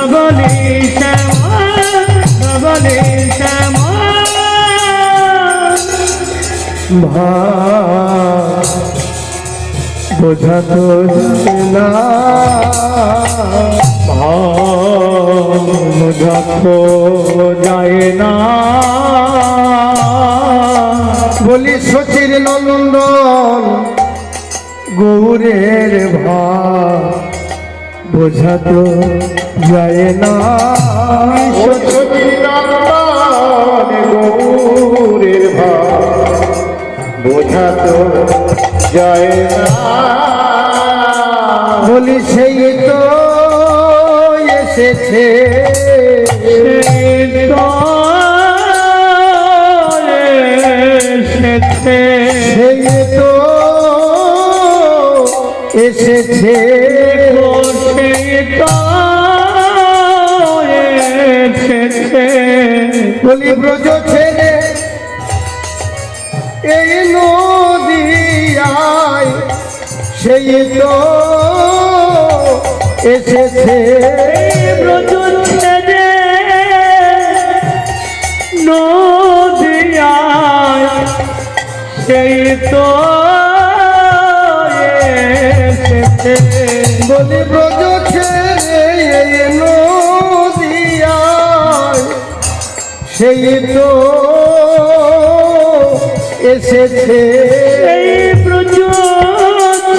ধবলে শ্যামা ধবলে শ্যামা। বোঝা তো না। বোঝা তো যায় না। বলি সচির নন্দন, গৌরের ভা বোঝা তো যায় না। গৌরের ভা বোঝা তো যায় না। বলি সেই তো এসেছে। সেই তো এসেছে। বলি ব্রজ ছেড়ে এই নদিয়ায় সেই তো এসেছে। ব্রজ ছেড়ে নদিয়ায় সেই তো এসেছে। বলি ব্রজ সেই তো এসেছে। এই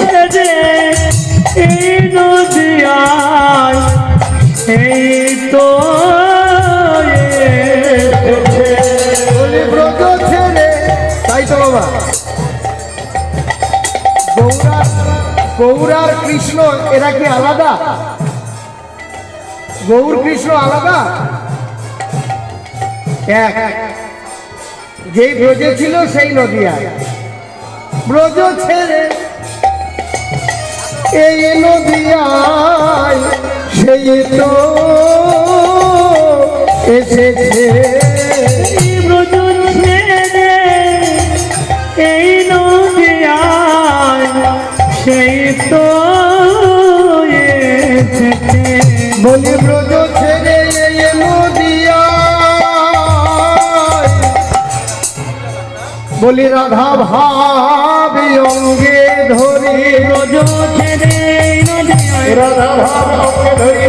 ছেড়ে এই নদিয়ায় সেই তো তাই তো বাবা। গৌরার গৌরার কৃষ্ণ এরা কি আলাদা? গৌর কৃষ্ণ আলাদা? এক। যেই ব্রজে ছিল সেই নদিয়ায় ব্রজ ছেড়ে এই নদিয়ায় সেই তো এসেছে। ব্রজ ছেড়ে এই নদিয়ায় সেই তো এসেছে। বলি ব্রজ বলি রাধা ভাবি অঙ্গে ধরি ব্রজ ছেড়ে এই নদিয়ায় রাধা ভাব অঙ্গে ধরি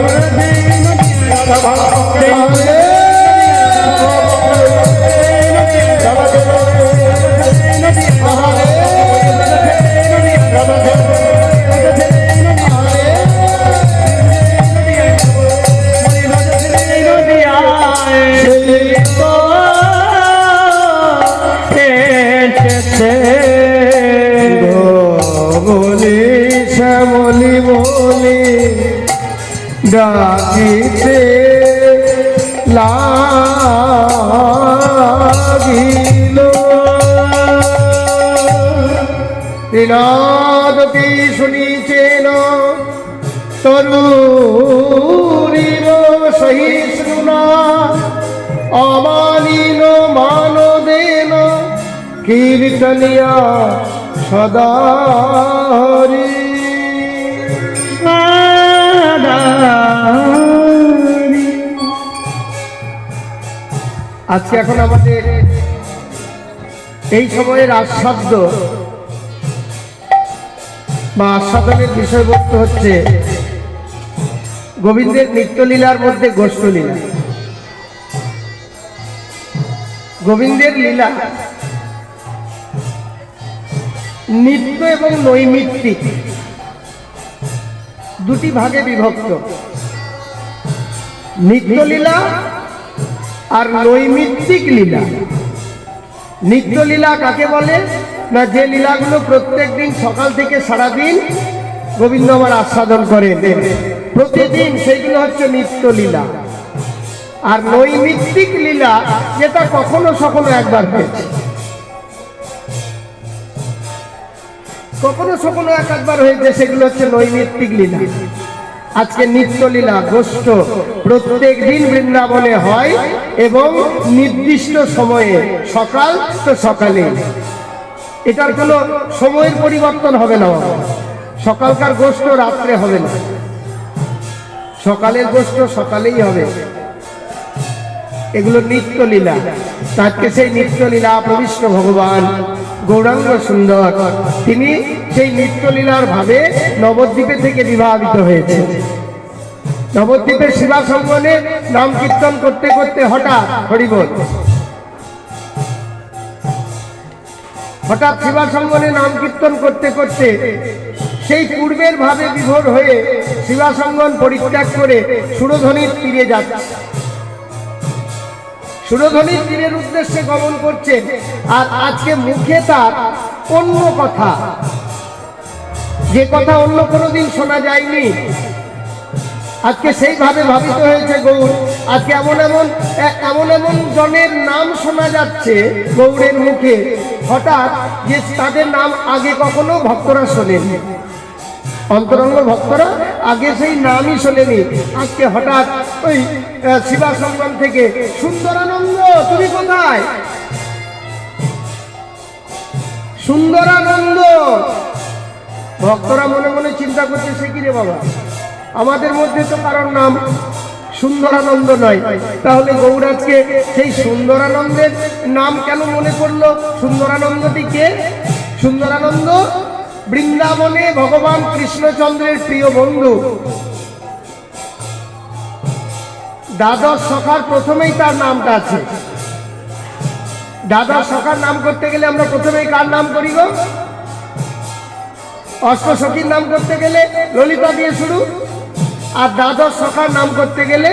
রাধা ভাব অঙ্গে ধরি লাগিল। ত্রিনাদপি শুনিছেন তরুরিব সহিষ্ণুনা অমানিন মানদেন কীর্তনিয়া সদারি আজকে এখন আমাদের এই সময়ের আস্বাদ্য বা আস্বাদনের বিষয়বস্তু হচ্ছে গোবিন্দের নিত্যলীলার মধ্যে গোষ্ঠলীলা। গোবিন্দের লীলা নিত্য এবং নৈমিত্তিক, দুটি ভাগে বিভক্ত। নিত্যলীলা আর নৈমিত্তিক লীলা। নিত্যলীলা কাকে বলে? না, যে লীলাগুলো প্রত্যেক দিন সকাল থেকে সারাদিন গোবিন্দ আমার আস্বাদন করেন প্রতিদিন সেইগুলো হচ্ছে নিত্যলীলা আর নৈমিত্তিক লীলা যেটা কখনো সখনো একবার হয়েছে। কখনো সখনো এক একবার হয়েছে, সেগুলো হচ্ছে নৈমিত্তিক লীলা। আজকে নিত্যলীলা গোষ্ঠ প্রত্যেক দিন বৃন্দাবনে হয় এবং নির্দিষ্ট সময়ে, সকাল তো সকালে। এটার কোনো সময়ের পরিবর্তন হবে না। সকালকার গোষ্ঠ রাত্রে হবে না। সকালের গোষ্ঠ সকালেই হবে। এগুলো নিত্য লীলা তাকে সেই নিত্য লীলা প্রবিষ্ট ভগবান গৌরাঙ্গ সুন্দর। তিনি সেই নিত্য লীলার ভাবে নবদ্বীপে থেকে বিবাহিত হয়েছে। নবদ্বীপের শিবা সঙ্গনে নাম কীর্তন করতে করতে হঠাৎ হরিবল হঠাৎ শিবা সঙ্গনে নাম কীর্তন করতে করতে সেই পূর্বের ভাবে বিভোর হয়ে শিবা সঙ্গন পরিত্যাগ করে সুরধ্বনির তীরে যাচ্ছে। সুরধ্বনির তীরের উদ্দেশ্যে গমন করছে আর আজকে মুখে তার অন্য কথা। যে কথা অন্য কোনো দিন শোনা যায়নি। আজকে সেইভাবে ভাবিত হয়েছে গৌর। আজকে এমন এমন এমন এমন জনের নাম শোনা যাচ্ছে গৌরের মুখে। হঠাৎ যে তাদের নাম আগে কখনো ভক্তরা শোনেনি। অন্তরঙ্গ ভক্তরা আগে সেই নামই শোনেনি। আজকে হঠাৎ ওই শিবা সঙ্গম থেকে, সুন্দরানন্দ, তুমি কোথায়? সুন্দরানন্দ ভক্তরা মনে মনে চিন্তা করছে, সে কি রে বাবা? আমাদের মধ্যে তো কারোর নাম সুন্দরানন্দ নয় তাহলে গৌরাজকে সেই সুন্দরানন্দের নাম কেন মনে পড়ল? সুন্দরানন্দটি কে? সুন্দরানন্দ বৃন্দাবনে ভগবান কৃষ্ণচন্দ্রের প্রিয় বন্ধু। দ্বাদশ সখার প্রথমেই তার নামটা আছে। দ্বাদশ সখার নাম করতে গেলে আমরা প্রথমেই কার নাম করি গো? অষ্টসখীর নাম করতে গেলে ললিতা দিয়ে শুরু, আর দ্বাদশ সখার নাম করতে গেলে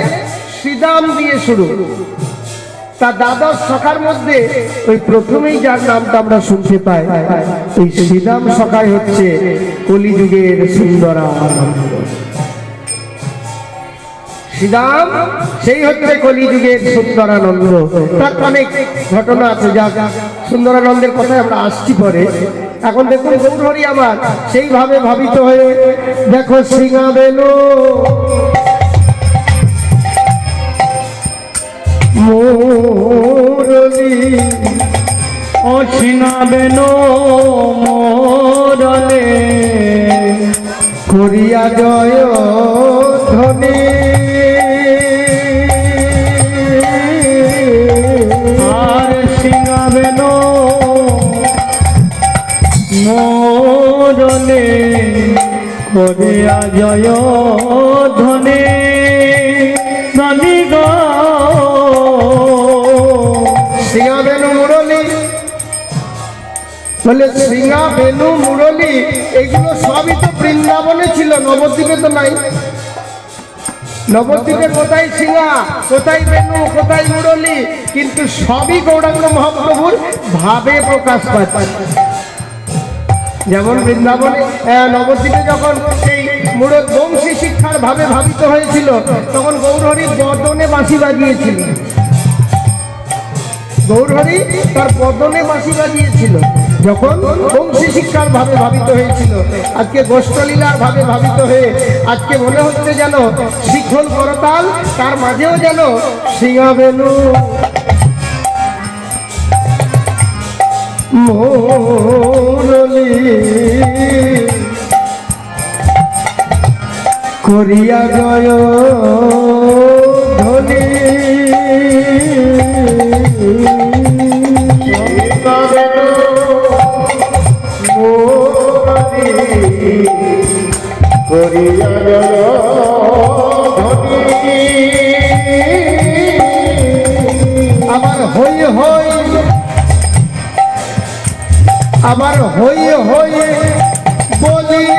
শ্রীদাম দিয়ে শুরু। তা দ্বাদশ সখার মধ্যে ওই প্রথমেই যার নামটা আমরা শুনতে পাই ওই শ্রীদাম সখাই হচ্ছে কলিযুগের সুন্দরা শ্রীরাম সেই হচ্ছে কলিযুগের সুন্দরানন্দ। তার অনেক ঘটনা আছে যা সুন্দরানন্দের কথায় আমরা আসছি পরে। এখন দেখুন গৌরহরি আমার সেইভাবে ভাবিত হয়ে দেখো সিংহা বেলো। মুরলী অসিনাবেন মোরলে করিয়া জয় ধ্বনি। আর সিঙাবেন মোরলে করিয়া জয় ধনে গো। সিংহা বেনু মুরলী। বলে বেনু মুরলী, এগুলো সবই তো বৃন্দাবনে ছিল, নবদ্বীপে তো নাই। নবদ্বীপে কোথায় সিংহা, কোথায় বেনু, কোথায় মুরলী? কিন্তু সবই গৌরাঙ্গ মহাপ্রভুর ভাবে প্রকাশ পাচ্ছে যেমন বৃন্দাবনে নবদ্বীপে যখন সেই মুড় বংশী শিক্ষার ভাবে ভাবিত হয়েছিল, তখন গৌরহরি বদনে বাঁশি বাজিয়েছিল। গৌরহরি তার বদনে বাঁশি বাজিয়েছিল, যখন বংশী শিক্ষার ভাবে ভাবিত হয়েছিল। আজকে গোষ্ঠলীলার ভাবে ভাবিত হয়ে, আজকে মনে হচ্ছে যেন শিখন করতাল, তার মাঝেও যেন সিংহাবেনু মুরলী করিয়া জয় ধ্বনি করিয়া জয় আবার হই হই বলিয়া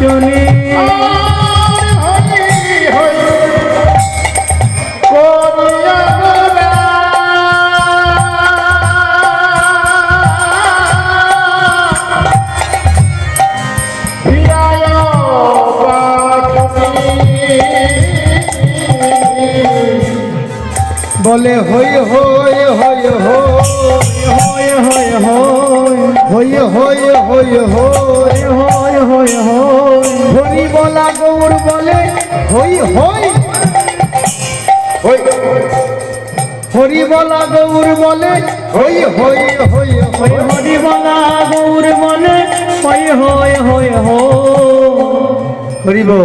চলে বলে হই হই হই হই হই হই হই হই হয় হয় হয় হরি বলা গৌর বলে হই হই। হই। হরি বলা গৌর বলে হই হই হই হই। হরি বলা গৌর বলে হয় হয় হয় হয় হরি বল।